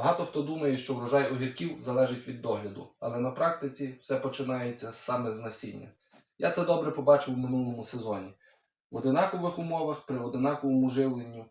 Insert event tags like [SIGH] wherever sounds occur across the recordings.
Багато хто думає, що врожай огірків залежить від догляду, але на практиці все починається саме з насіння. Я це добре побачив у минулому сезоні. В одинакових умовах, при одинаковому живленню,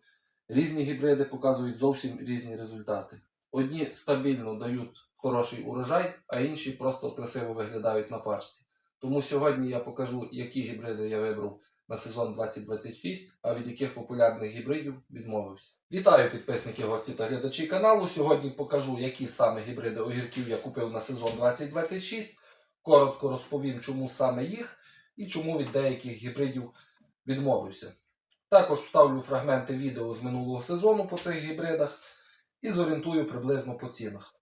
різні гібриди показують зовсім різні результати. Одні стабільно дають хороший урожай, а інші просто красиво виглядають на пачці. Тому сьогодні я покажу, які гібриди я вибрав на сезон 2026, а від яких популярних гібридів відмовився. Вітаю підписники, гості та глядачі каналу. Сьогодні покажу, які саме гібриди огірків я купив на сезон 2026. Коротко розповім, чому саме їх і чому від деяких гібридів відмовився. Також вставлю фрагменти відео з минулого сезону по цих гібридах і зорієнтую приблизно по цінах.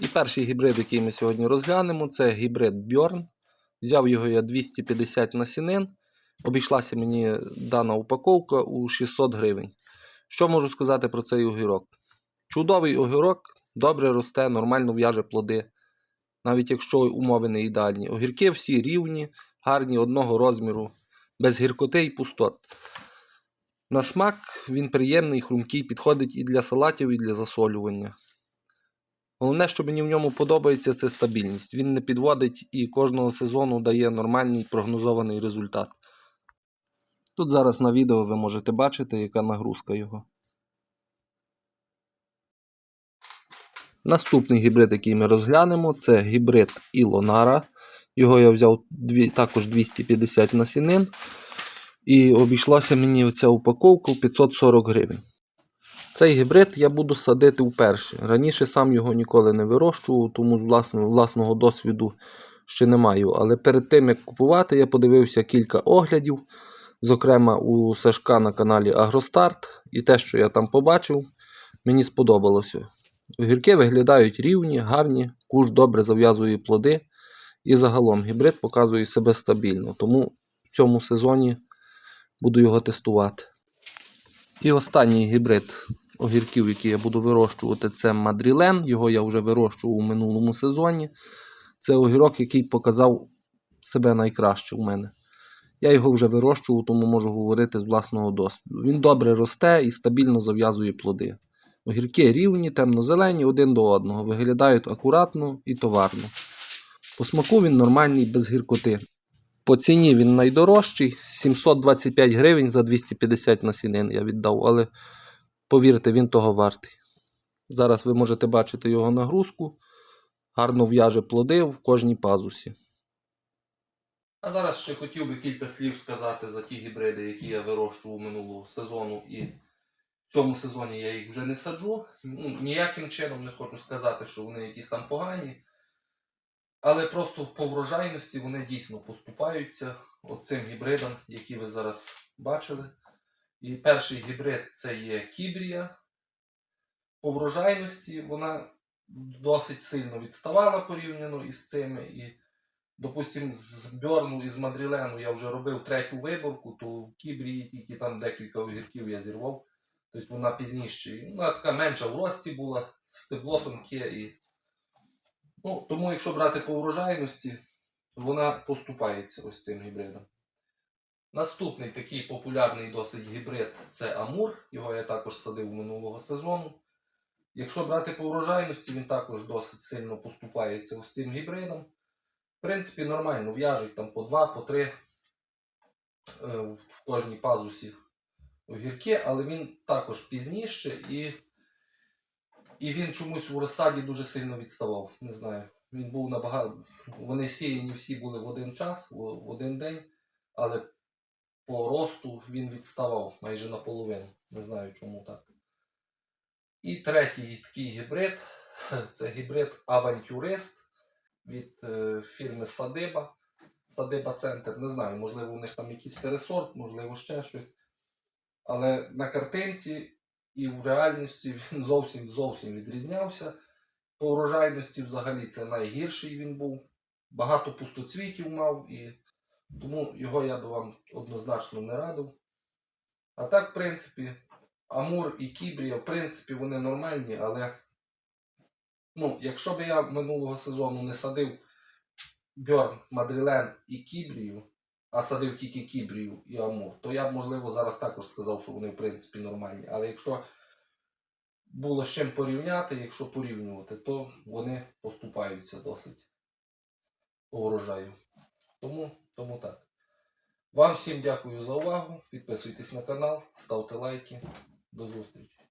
І перший гібрид, який ми сьогодні розглянемо, це гібрид Bjorn. Взяв його я 250 насінин. Обійшлася мені дана упаковка у 600 гривень. Що можу сказати про цей огірок? Чудовий огірок, добре росте, нормально в'яже плоди, навіть якщо умови не ідеальні. Огірки всі рівні, гарні, одного розміру, без гіркоти і пустот. На смак він приємний, хрумкий, підходить і для салатів, і для засолювання. Головне, що мені в ньому подобається, це стабільність. Він не підводить і кожного сезону дає нормальний прогнозований результат. Тут зараз на відео ви можете бачити, яка нагрузка його. Наступний гібрид, який ми розглянемо, це гібрид Ілонара. Його я взяв також 250 насінин. І обійшлася мені оця упаковка в 540 гривень. Цей гібрид я буду садити вперше. Раніше сам його ніколи не вирощував, тому з власного, власного досвіду ще не маю. Але перед тим як купувати, я подивився кілька оглядів, зокрема у Сашка на каналі Агростарт. І те, що я там побачив, мені сподобалося. Огірки виглядають рівні, гарні, куш добре зав'язує плоди. І загалом гібрид показує себе стабільно. Тому в цьому сезоні буду його тестувати. І останній гібрид огірків, який я буду вирощувати, це Мадрілен. Його я вже вирощував у минулому сезоні. Це огірок, який показав себе найкраще у мене. Я його вже вирощував, тому можу говорити з власного досвіду. Він добре росте і стабільно зав'язує плоди. Огірки рівні, темно-зелені, один до одного, виглядають акуратно і товарно. По смаку він нормальний, без гіркоти. По ціні він найдорожчий 725 гривень за 250 насінин я віддав, але повірте, він того вартий. Зараз ви можете бачити його нагрузку. Гарно в'яже плоди в кожній пазусі. А зараз ще хотів би кілька слів сказати за ті гібриди, які я вирощував минулого сезону, і в цьому сезоні я їх вже не саджу. Ну, ніяким чином не хочу сказати, що вони якісь там погані. Але просто по врожайності вони дійсно поступаються оцим гібридам, які ви зараз бачили. І перший гібрид це є Кібрія. По врожайності вона досить сильно відставала порівняно із цими. І, допустимо, з Бьорну і з Мадрілену я вже робив третю виборку, то в Кібрії тільки там декілька огірків я зірвав. Тобто вона пізніше. Вона така менша в рості була, стебло тонке і Ну, тому, якщо брати по врожайності, то вона поступається ось цим гібридом. Наступний такий популярний досить гібрид це Амур. Його я також садив минулого сезону. Якщо брати по врожайності, він також досить сильно поступається ось цим гібридом. В принципі, нормально в'яжуть там по 2, по 3 е, в кожній пазусі огірки, але він також пізніше і і він чомусь у розсаді дуже сильно відставав. Не знаю. Він був набагато. Вони сіяні всі були в один час, в один день, але по росту він відставав майже наполовину. Не знаю чому так. І третій такий гібрид [LAUGHS] це гібрид авантюрист від е, фірми Садиба. Садиба Центр. Не знаю, можливо, у них там якийсь пересорт, можливо, ще щось. Але на картинці і в реальності [LAUGHS] він зовсім зовсім відрізнявся. По врожайності взагалі це найгірший він був. Багато пустоцвітів мав, і тому його я би вам однозначно не радив. А так, в принципі, Амур і Кібрія, в принципі, вони нормальні, але ну, якщо б я минулого сезону не садив Бьорн, Мадрілен і Кібрію, а садив тільки Кібрію і Амур, то я б, можливо, зараз також сказав, що вони в принципі нормальні. Але якщо було з чим порівняти, якщо порівнювати, то вони поступаються досить по врожаю. Тому, тому так. Вам всім дякую за увагу. Підписуйтесь на канал, ставте лайки. До зустрічі.